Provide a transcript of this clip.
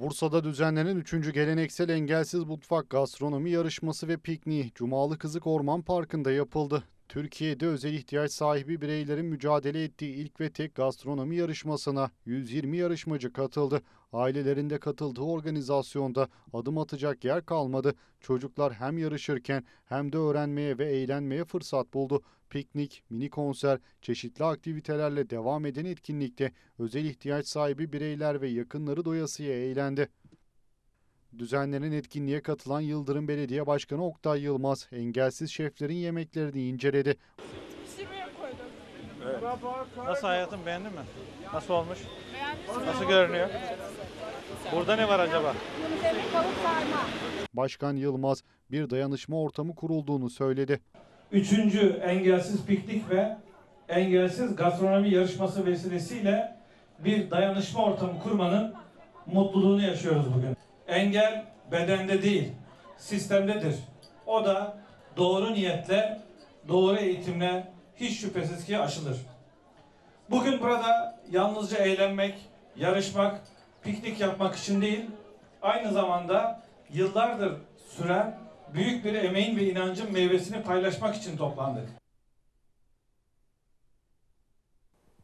Bursa'da düzenlenen 3. geleneksel engelsiz mutfak gastronomi yarışması ve pikniği Cumalı Kızık Orman Parkı'nda yapıldı. Türkiye'de özel ihtiyaç sahibi bireylerin mücadele ettiği ilk ve tek gastronomi yarışmasına 120 yarışmacı katıldı. Ailelerinde katıldığı organizasyonda adım atacak yer kalmadı. Çocuklar hem yarışırken hem de öğrenmeye ve eğlenmeye fırsat buldu. Piknik, mini konser, çeşitli aktivitelerle devam eden etkinlikte özel ihtiyaç sahibi bireyler ve yakınları doyasıya eğlendi. Düzenlenen etkinliğe katılan Yıldırım Belediye Başkanı Oktay Yılmaz, engelsiz şeflerin yemeklerini inceledi. Koydum. Nasıl hayatım beğendin mi? Nasıl olmuş? Nasıl görünüyor? Burada ne var acaba? Başkan Yılmaz, bir dayanışma ortamı kurulduğunu söyledi. Üçüncü engelsiz piknik ve engelsiz gastronomi yarışması vesilesiyle bir dayanışma ortamı kurmanın mutluluğunu yaşıyoruz bugün. Engel bedende değil, sistemdedir. O da doğru niyetle, doğru eğitimle hiç şüphesiz ki aşılır. Bugün burada yalnızca eğlenmek, yarışmak, piknik yapmak için değil, aynı zamanda yıllardır süren büyük bir emeğin ve inancın meyvesini paylaşmak için toplandık.